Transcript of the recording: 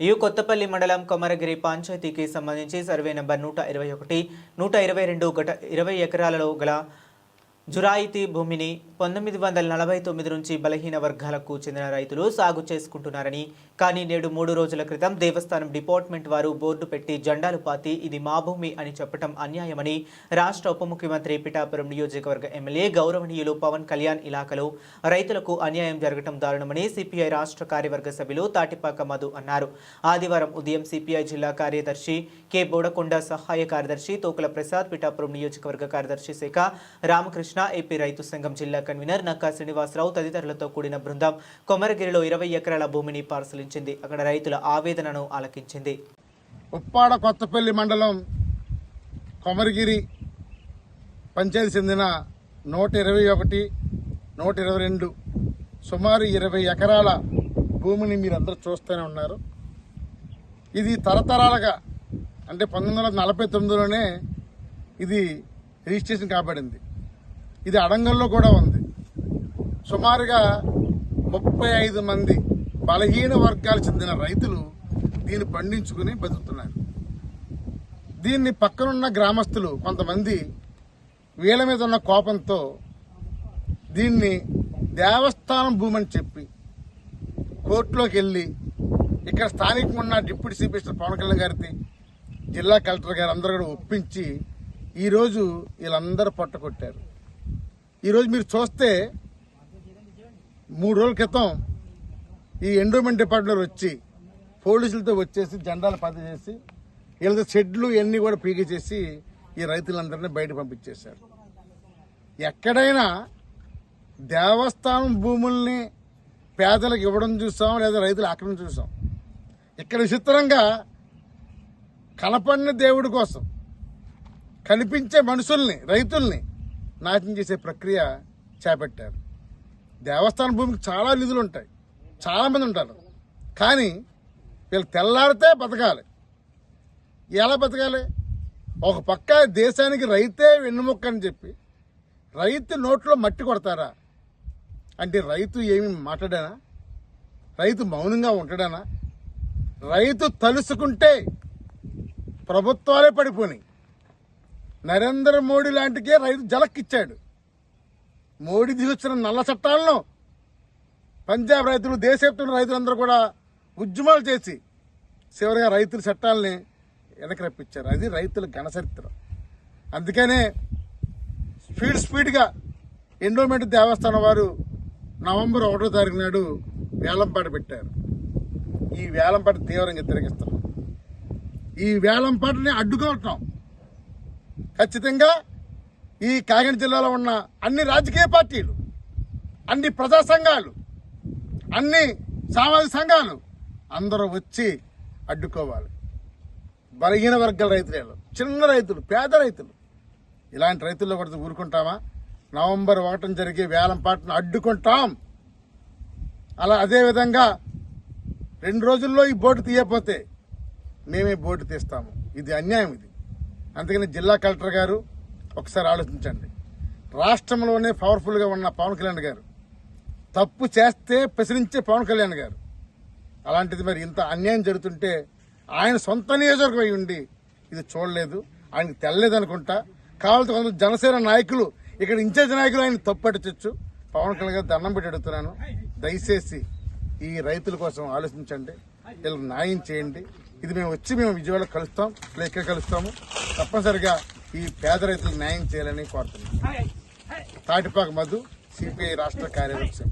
You Kothapalli మండలం కొమరగిరి పంచాయతీకి సంబంధించి సర్వే నెంబర్ నూట ఇరవై ఒకటి నూట ఇరవై రెండు గట ఇరవై ఎకరాలలో గల జురాయితీ భూమిని పంతొమ్మిది వందల నలభై తొమ్మిది నుంచి బలహీన వర్గాలకు చెందిన రైతులు సాగు చేసుకుంటున్నారని కానీ నేడు మూడు రోజుల క్రితం దేవస్థానం డిపార్ట్మెంట్ వారు బోర్డు పెట్టి జెండాలు పాతి ఇది మా భూమి అని చెప్పడం అన్యాయమని రాష్ట్ర ఉప ముఖ్యమంత్రి పిఠాపురం నియోజకవర్గ ఎమ్మెల్యే గౌరవనీయులు పవన్ కళ్యాణ్ ఇలాకలో రైతులకు అన్యాయం జరగటం దారుణమని సిపిఐ రాష్ట్ర కార్యవర్గ సభ్యులు తాటిపాక మధు అన్నారు. ఆదివారం ఉదయం సిపిఐ జిల్లా కార్యదర్శి కె బోడకొండ సహాయ కార్యదర్శి తోకుల ప్రసాద్ పిఠాపురం నియోజకవర్గ కార్యదర్శి శాఖ రామకృష్ణ ఏపీ రైతు సంఘం జిల్లా కన్వీనర్ నక్కా శ్రీనివాసరావు తదితరులతో కూడిన బృందం కొమరగిరిలో ఇరవై ఎకరాల భూమిని పరిశీలించింది అక్కడ రైతుల ఆవేదనను ఆలకించింది. ఉప్పాడ కొత్తపల్లి మండలం కొమరగిరి పంచాయతీ చెందిన నూట ఇరవై ఒకటి నూట ఇరవై రెండు సుమారు ఇరవై ఎకరాల భూమిని మీరందరూ చూస్తూనే ఉన్నారు. ఇది తరతరాలుగా అంటే పంతొమ్మిది వందల నలభై తొమ్మిదిలోనే ఇది రిజిస్ట్రేషన్ కాబడింది. ఇది అడంగల్లో కూడా ఉంది. సుమారుగా ముప్పై ఐదు మంది బలహీన వర్గాలు చెందిన రైతులు దీన్ని పండించుకుని బతుకుతున్నారు. దీన్ని పక్కనున్న గ్రామస్తులు కొంతమంది వీళ్ళ మీద ఉన్న కోపంతో దీన్ని దేవస్థానం భూమి అని చెప్పి కోర్టులోకి వెళ్ళి ఇక్కడ స్థానికంగా ఉన్న deputy chief minister Pawan Kalyan గారిని జిల్లా కలెక్టర్ గారు అందరూ కూడా ఒప్పించి ఈరోజు వీళ్ళందరూ పట్టుకొట్టారు ఈరోజు మీరు చూస్తే మూడు రోజుల క్రితం ఈ ఎండోమెంట్ డిపార్ట్మెంట్ వచ్చి పోలీసులతో వచ్చేసి జెండాలు పది చేసి వీళ్ళతో షెడ్లు ఇవన్నీ కూడా పీకి చేసి ఈ రైతులందరినీ బయట పంపించేశారు. ఎక్కడైనా దేవస్థానం భూముల్ని పేదలకు ఇవ్వడం చూసాం లేదా రైతులు ఆక్రమణ చూసాం. ఇక్కడ విచిత్రంగా కనపడిన దేవుడి కోసం కనిపించే మనుషుల్ని రైతుల్ని నాశనం చేసే ప్రక్రియ చేపట్టారు. దేవస్థాన భూమికి చాలా నిధులు ఉంటాయి చాలామంది ఉంటారు. కానీ వీళ్ళు తెల్లారితే బతకాలి. ఎలా బతకాలి? ఒక పక్క దేశానికి రైతే వెన్నుముక్క అని చెప్పి రైతు నోట్లో మట్టి కొడతారా? అంటే రైతు ఏమి మాట్లాడానా? రైతు మౌనంగా ఉంటాడానా? రైతు తలుసుకుంటే ప్రభుత్వాలే పడిపోయినాయి నరేంద్ర మోడీ లాంటికే రైతు జలక్కిచ్చాడు. మోడీ తీసుకొచ్చిన నల్ల చట్టాలను పంజాబ్ రైతులు దేశవ్యాప్తంగా రైతులందరూ కూడా ఉద్యమాలు చేసి చివరిగా రైతుల చట్టాలని వెనక్కి రప్పించారు. అది రైతుల ఘనచరిత్ర అందుకనే స్పీడ్ స్పీడ్గా ఎండోమెంట్ దేవస్థానం వారు నవంబర్ ఒకటో తారీఖు నాడు వేలంపాట పెట్టారు. ఈ వేలంపాట తీవ్రంగా వ్యతిరేకిస్తున్నాం ఈ వేలంపాటని అడ్డుకోవటం ఖచ్చితంగా ఈ కాకినాడ జిల్లాలో ఉన్న అన్ని రాజకీయ పార్టీలు అన్ని ప్రజా సంఘాలు అన్ని సామాజిక సంఘాలు అందరూ వచ్చి అడ్డుకోవాలి. బలహీన వర్గాల రైతులు చిన్న రైతులు పేద రైతులు. ఇలాంటి రైతుల్లో కూడా ఊరుకుంటామా? నవంబర్ ఒకటం జరిగే వేలం పాటను అడ్డుకుంటాం. అలా అదేవిధంగా రెండు రోజుల్లో ఈ బోటు తీయకపోతే మేమే బోటు తీస్తాము. ఇది అన్యాయం ఇది. అందుకని జిల్లా కలెక్టర్ గారు ఒకసారి ఆలోచించండి. రాష్ట్రంలోనే పవర్ఫుల్గా ఉన్న పవన్ కళ్యాణ్ గారు. తప్పు చేస్తే ప్రశ్నించే పవన్ కళ్యాణ్ గారు. అలాంటిది మరి ఇంత అన్యాయం జరుగుతుంటే ఆయన సొంత నియోజకవర్గం ఉండి ఇది చూడలేదు ఆయనకి తెల్లలేదు అనుకుంటా. కావాల్సి కొంత జనసేన నాయకులు ఇక్కడ ఇన్ఛార్జ్ నాయకులు ఆయన తప్పట్టచ్చు పవన్ కళ్యాణ్ గారు దండం పెట్టి అడుగుతున్నాను. దయచేసి ఈ రైతుల కోసం ఆలోచించండి. వీళ్ళకి న్యాయం చేయండి. ఇది మేము వచ్చి మేము విజయవాడ కలుస్తాం లేదా ఇక్కడ కలుస్తాము. తప్పనిసరిగా ఈ పేద రైతులకు న్యాయం చేయాలని కోరుతున్నాం. తాటిపాక మధు సిపిఐ రాష్ట్ర కార్యదర్శి.